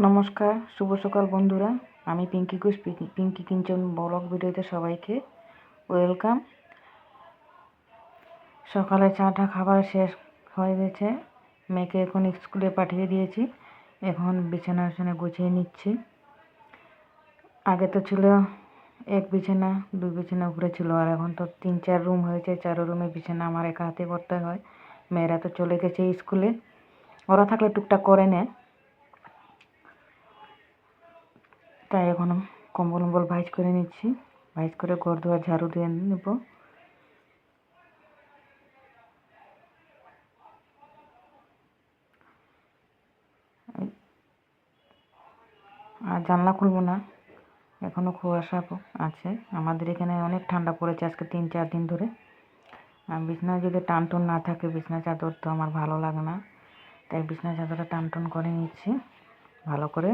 নমস্কার, শুভ সকাল বন্ধুরা। আমি পিঙ্কি ঘোষ, পিঙ্কি- কিঞ্চন ব্লগ ভিডিওতে সবাইকে ওয়েলকাম। সকালে চাটা খাবার শেষ হয়ে গেছে। মেয়েকে এখন স্কুলে পাঠিয়ে দিয়েছি। এখন বিছানা বিছানা গুছিয়ে নিচ্ছি। আগে তো ছিল এক বিছানা, দুই বিছানা উপরে ছিল, আর এখন তো তিন চার রুম হয়েছে। চার রুমে বিছানা আমার একা হাতে করতে হয়। মেয়েরা তো চলে গেছে স্কুলে। ওরা থাকলে টুকটাক করে নেয়। তাই এখন কম্বল উম্বল ভাইজ করে নিচ্ছি। ভাইজ করে ঘর দুয়ার ঝাড়ু দিয়ে নেব। আর জানলা খুলবো না এখনও কুয়াশা আছে। আমাদের এখানে অনেক ঠান্ডা পড়েছে আজকে তিন চার দিন ধরে। আর বিছনা যদি টান টুন না থাকে, বিছনা চাদর তো আমার ভালো লাগে না। তাই বিছনা চাদরটা টান টুন করে নিচ্ছি, ভালো করে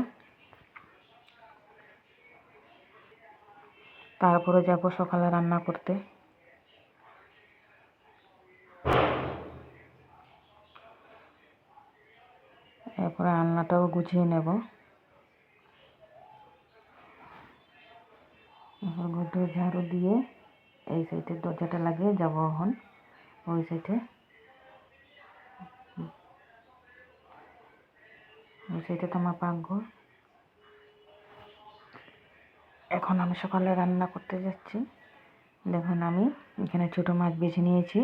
তারপরে যাব সকালে রান্না করতে। এরপরে রান্নাটাও গুছিয়ে নেব। এরপর ঘর ঝাড়ু দিয়ে এই সাইডে দরজাটা লাগিয়ে যাব এখন, ওই সাইডে। ওই সাইডে তো আমার পাকঘর। এখন আমি সকালে রান্না করতে যাচ্ছি। দেখুন আমি এখানে ছোটো মাছ বেছে নিয়েছি।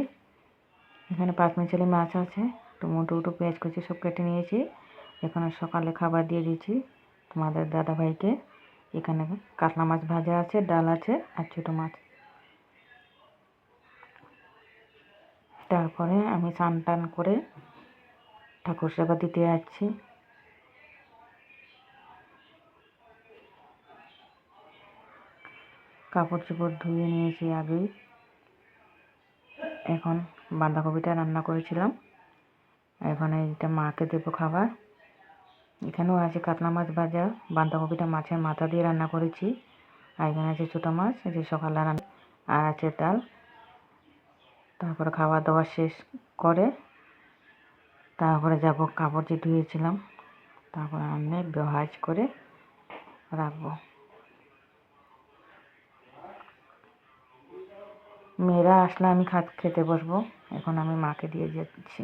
এখানে পাঁচ মিশালি মাছ আছে। টমেটো উটো পেঁয়াজ কুচি সব কেটে নিয়েছি। এখানে সকালে খাবার দিয়ে দিয়েছি তোমাদের দাদা ভাইকে এখানে কাতলা মাছ ভাজা আছে, ডাল আছে আর ছোটো মাছ। তারপরে আমি স্নান টান করে ঠাকুর সেবা দিতে যাচ্ছি কাপড় চোপড় ধুয়ে নিয়েছি আগেই। এখন বাঁধাকপিটা রান্না করেছিলাম। এখন এইটা মাকে দেবো খাবার। এখানেও আছে কাতলা মাছ ভাজা। বাঁধাকপিটা মাছের মাথা দিয়ে রান্না করেছি। আর এখানে আছে ছোটো মাছ যে সকালে রান্না আর আছে ডাল। তারপরে খাওয়া দাওয়া শেষ করে তারপরে যাব কাপড় যে ধুয়েছিলাম, তারপরে আমি ভাজ করে রাখব। মেয়েরা আসলে আমি খাত খেতে বসবো। এখন আমি মাকে দিয়ে যাচ্ছি।